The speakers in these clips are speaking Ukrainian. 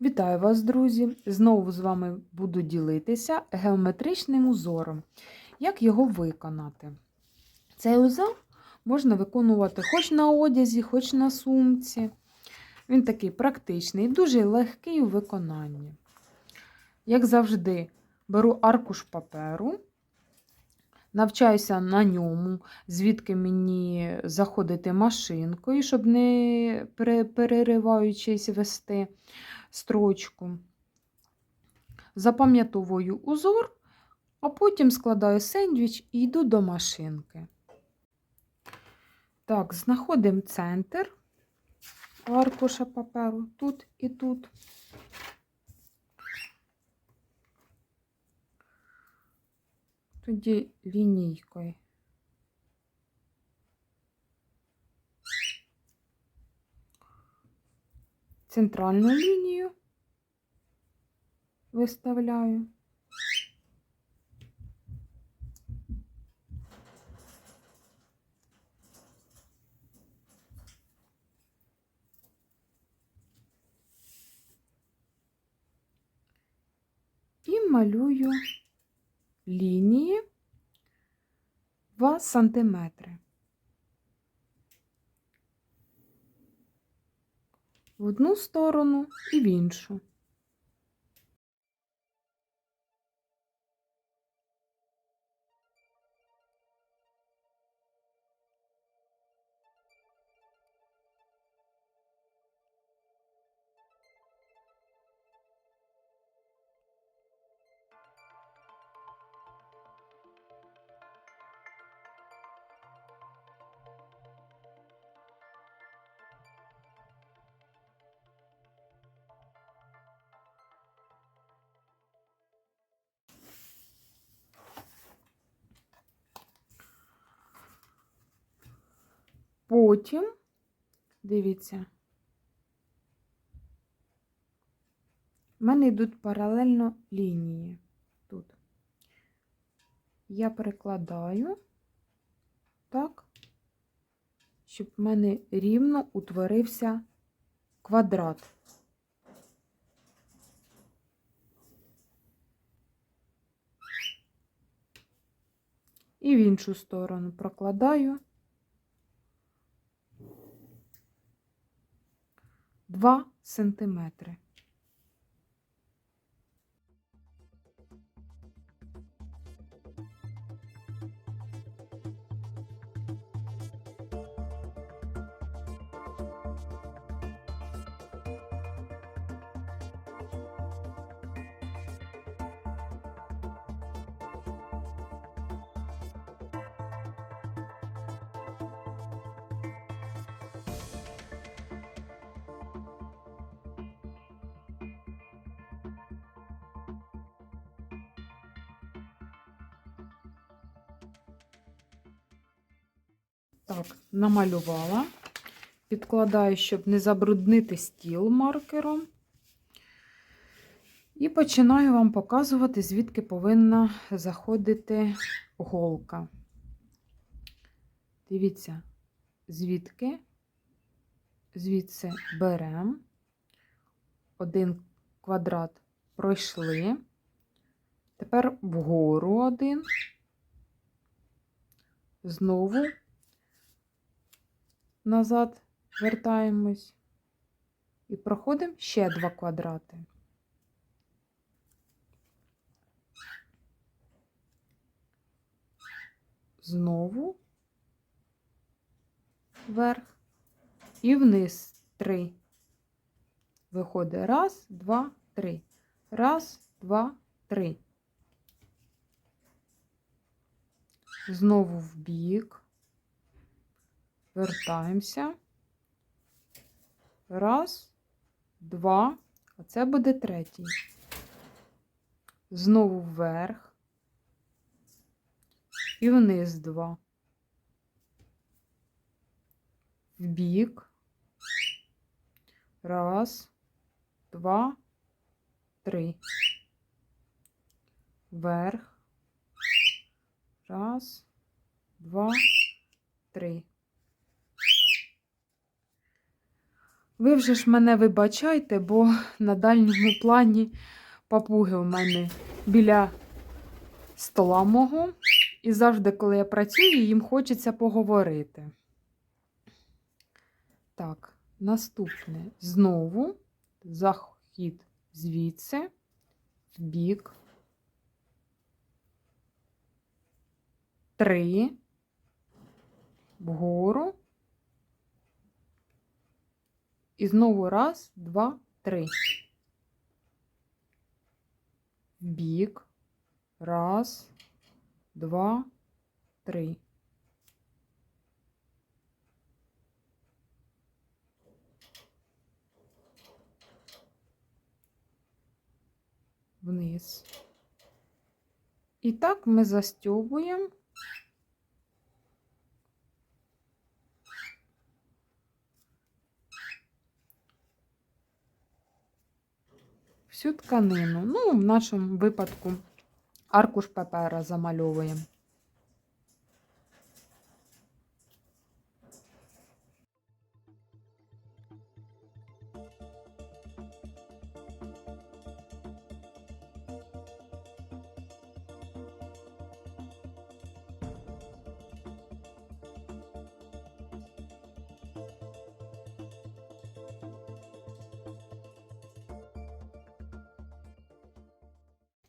Вітаю вас, друзі! Знову з вами буду ділитися геометричним узором. Як його виконати? Цей узор можна виконувати хоч на одязі, хоч на сумці. Він такий практичний, дуже легкий у виконанні. Як завжди, беру аркуш паперу, навчаюся на ньому, звідки мені заходити машинкою, щоб не перериваючись вести строчку. Запам'ятовую узор, а потім складаю сендвіч і йду до машинки. Так, знаходимо центр аркуша паперу тут і тут. Тоді лінійкою. Центральну лінію виставляю. І малюю лінії 2 сантиметри. В одну сторону і в іншу. Потім, дивіться, в мене йдуть паралельно лінії тут. Я перекладаю так, щоб в мене рівно утворився квадрат. І в іншу сторону прокладаю. 2 сантиметри. Так, намалювала. Підкладаю, щоб не забруднити стіл маркером. І починаю вам показувати, звідки повинна заходити голка. Дивіться, звідки, звідси беремо. Один квадрат пройшли. Тепер вгору один. Знову назад вертаємось і проходимо ще два квадрати. Знову вверх і вниз три. Виходить раз, два, три. Раз, два, три. Знову в бік. Вертаємося. Раз, два. Оце буде третій. Знову вверх. І вниз два. В бік. Раз, два, три. Вверх. Раз, два, три. Ви вже ж мене вибачайте, бо на дальньому плані папуги у мене біля стола мого. І завжди, коли я працюю, їм хочеться поговорити. Так, наступне знову захід звідси, в бік. Три. Вгору. І знову раз, два, три. Бік. Раз, два, три. Вниз. І так ми застьобуємо. Всю тканину. Ну, в нашому випадку аркуш папера замальовуємо.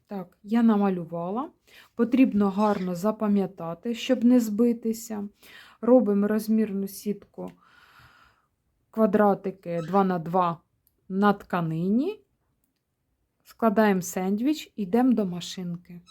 Так, я намалювала. Потрібно гарно запам'ятати, щоб не збитися. Робимо розмірну сітку квадратики 2 на 2 на тканині. Складаємо сендвіч, йдемо до машинки.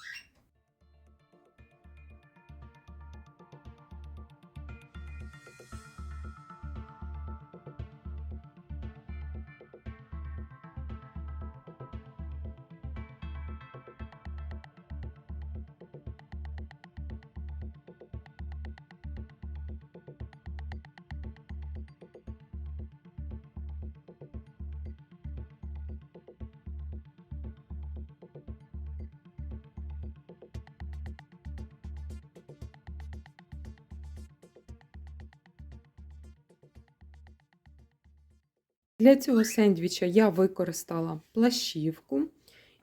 Для цього сендвіча я використала плащівку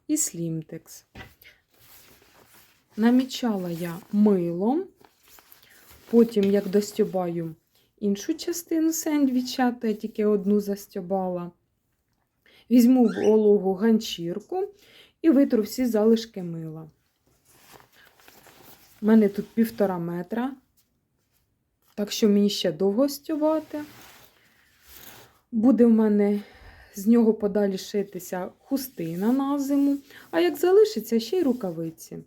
і слімтекс. Намічала я милом, потім, як достюбаю іншу частину сендвіча, то я тільки одну застюбала, візьму вологу ганчірку і витру всі залишки мила. У мене тут півтора метра, так що мені ще довго стюбати. Буде в мене з нього подалі шитися хустина на зиму, а як залишиться, ще й рукавиці.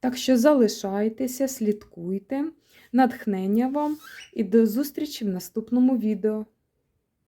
Так що залишайтеся, слідкуйте, натхнення вам і до зустрічі в наступному відео.